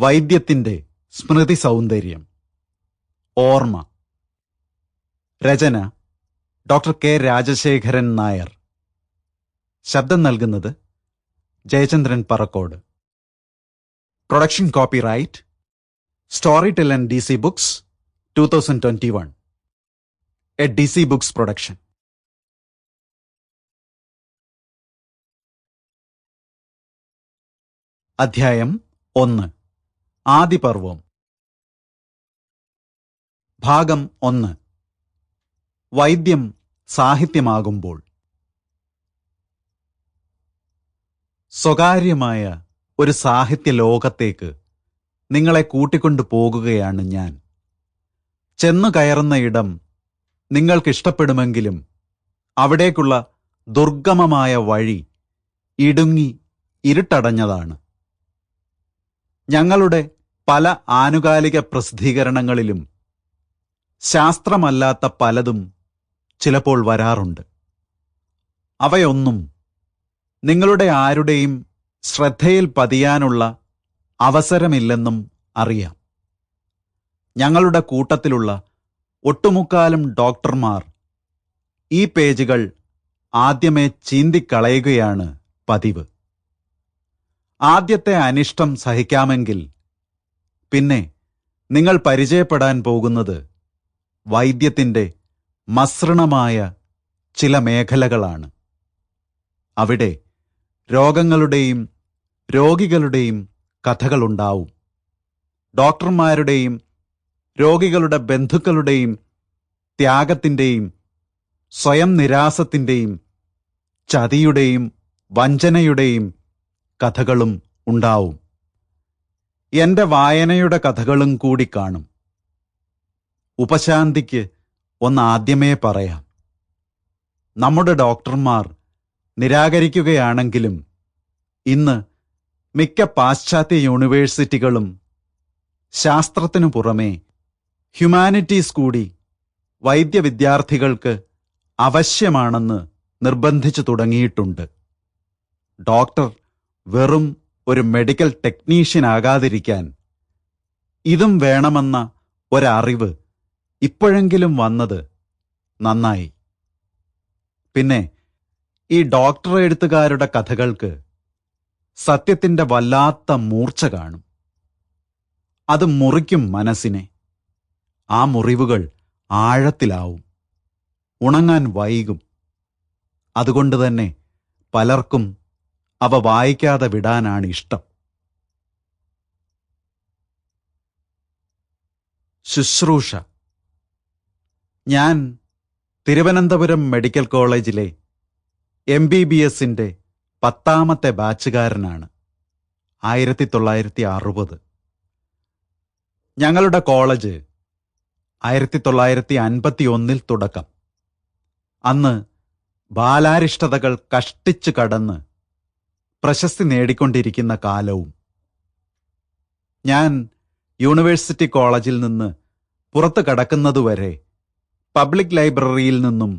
വൈദ്യത്തിന്റെ സ്മൃതി സൗന്ദര്യം. ഓർമ്മ. രചന ഡോക്ടർ കെ രാജശേഖരൻ നായർ. ശബ്ദം നൽകുന്നത് Jayachandran Parakkode. Production copyright Storytel and D C books two thousand twenty one. A D C books production. അധ്യായം ഒന്ന്. ആദിപർവം ഭാഗം ഒന്ന്. വൈദ്യം സാഹിത്യമാകുമ്പോൾ. സ്വകാര്യമായ ഒരു സാഹിത്യ ലോകത്തേക്ക് നിങ്ങളെ കൂട്ടിക്കൊണ്ടു പോകുകയാണ് ഞാൻ. ചെന്നു കയറുന്ന ഇടം നിങ്ങൾക്കിഷ്ടപ്പെടുമെങ്കിലും അവിടേക്കുള്ള ദുർഗമമായ വഴി ഇടുങ്ങി ഇരുട്ടടഞ്ഞതാണ്. ഞങ്ങളുടെ പല ആനുകാലിക പ്രസിദ്ധീകരണങ്ങളിലും ശാസ്ത്രമല്ലാത്ത പലതും ചിലപ്പോൾ വരാറുണ്ട്. അവയൊന്നും നിങ്ങളുടെ ആരുടെയും ശ്രദ്ധയിൽ പതിയാനുള്ള അവസരമില്ലെന്നും അറിയാം. ഞങ്ങളുടെ കൂട്ടത്തിലുള്ള ഒട്ടുമുക്കാലും ഡോക്ടർമാർ ഈ പേജുകൾ ആദ്യമേ ചീന്തിക്കളയുകയാണ് പതിവ്. ആദ്യത്തെ അനിഷ്ടം സഹിക്കാമെങ്കിൽ പിന്നെ നിങ്ങൾ പരിചയപ്പെടാൻ പോകുന്നത് വൈദ്യത്തിന്റെ മസൃണമായ ചില മേഖലകളാണ്. അവിടെ രോഗങ്ങളുടെയും രോഗികളുടെയും കഥകളുണ്ടാവും. ഡോക്ടർമാരുടെയും രോഗികളുടെ ബന്ധുക്കളുടെയും ത്യാഗത്തിന്റെയും സ്വയം നിരാസത്തിന്റെയും ചതിയുടെയും വഞ്ചനയുടെയും കഥകളും ഉണ്ടാവും. എന്റെ വായനയുടെ കഥകളും കൂടി കാണും. ഉപശാന്തിക്ക് ഒന്ന് ആദ്യമേ പറയാം. നമ്മുടെ ഡോക്ടർമാർ നിരാകരിക്കുകയാണെങ്കിലും ഇന്ന് മിക്ക പാശ്ചാത്യ യൂണിവേഴ്സിറ്റികളും ശാസ്ത്രത്തിനു പുറമെ ഹ്യൂമാനിറ്റീസ് കൂടി വൈദ്യ വിദ്യാർത്ഥികൾക്ക് അവശ്യമാണെന്ന് നിർബന്ധിച്ചു തുടങ്ങിയിട്ടുണ്ട്. ഡോക്ടർ വെറും ഒരു മെഡിക്കൽ ടെക്നീഷ്യൻ ആകാതിരിക്കാൻ ഇതും വേണമെന്ന ഒരറിവ് ഇപ്പോഴെങ്കിലും വന്നത് നന്നായി. പിന്നെ ഈ ഡോക്ടർ എഴുത്തുകാരുടെ കഥകൾക്ക് സത്യത്തിന്റെ വല്ലാത്ത മൂർച്ച കാണും. അത് മുറിക്കും മനസ്സിനെ. ആ മുറിവുകൾ ആഴത്തിലാവും. ഉണങ്ങാൻ വൈകും. അതുകൊണ്ട് തന്നെ പലർക്കും അവ വായിക്കാതെ വിടാനാണ് ഇഷ്ടം. ശുശ്രൂഷ. ഞാൻ തിരുവനന്തപുരം മെഡിക്കൽ കോളേജിലെ എം ബി ബി എസിന്റെ പത്താമത്തെ ബാച്ചുകാരനാണ്. ആയിരത്തി തൊള്ളായിരത്തി അറുപത് ഞങ്ങളുടെ കോളേജ് ആയിരത്തി തൊള്ളായിരത്തി അൻപത്തി ഒന്നിൽ തുടക്കം. അന്ന് ബാലാരിഷ്ടതകൾ കഷ്ടിച്ചു കടന്ന് പ്രശസ്തി നേടിക്കൊണ്ടിരിക്കുന്ന കാലവും. ഞാൻ യൂണിവേഴ്സിറ്റി കോളേജിൽ നിന്ന് പുറത്തു കടക്കുന്നതുവരെ പബ്ലിക് ലൈബ്രറിയിൽ നിന്നും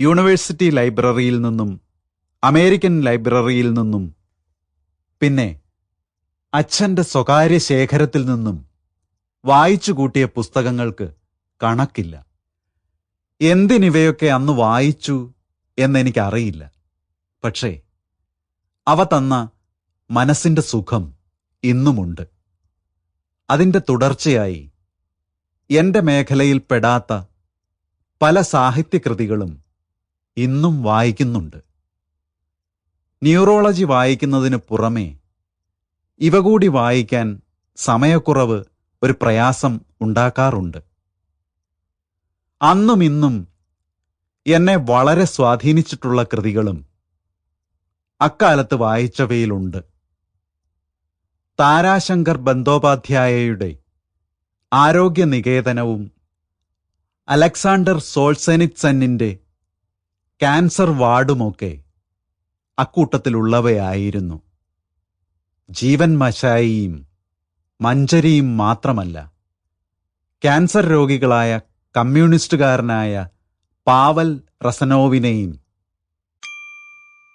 യൂണിവേഴ്സിറ്റി ലൈബ്രറിയിൽ നിന്നും അമേരിക്കൻ ലൈബ്രറിയിൽ നിന്നും പിന്നെ അച്ഛന്റെ സ്വകാര്യ ശേഖരത്തിൽ നിന്നും വായിച്ചു കൂട്ടിയ പുസ്തകങ്ങൾക്ക് കണക്കില്ല. എന്തിനിവയൊക്കെ അന്ന് വായിച്ചു എന്നെനിക്കറിയില്ല പക്ഷേ അവ തന്ന മനസ്സിന്റെ സുഖം ഇന്നുമുണ്ട്. അതിന്റെ തുടർച്ചയായി എന്റെ മേഖലയിൽ പെടാത്ത പല സാഹിത്യകൃതികളും ഇന്നും വായിക്കുന്നുണ്ട്. ന്യൂറോളജി വായിക്കുന്നതിന് പുറമേ ഇവ കൂടി വായിക്കാൻ സമയക്കുറവ് ഒരു പ്രയാസം ഉണ്ടാക്കാറുണ്ട്. അന്നും ഇന്നും എന്നെ വളരെ സ്വാധീനിച്ചിട്ടുള്ള കൃതികളും അക്കാലത്ത് വായിച്ചവയിലുണ്ട്. താരാശങ്കർ ബന്ദോപാധ്യായയുടെ ആരോഗ്യ നികേതനവും അലക്സാണ്ടർ സോൾസെനിറ്റ്സന്നിന്റെ ക്യാൻസർ വാർഡുമൊക്കെ അക്കൂട്ടത്തിലുള്ളവയായിരുന്നു. ജീവൻ മശായിയും മഞ്ചരിയും മാത്രമല്ല ക്യാൻസർ രോഗികളായ കമ്മ്യൂണിസ്റ്റുകാരനായ പാവൽ റസനോവിനെയും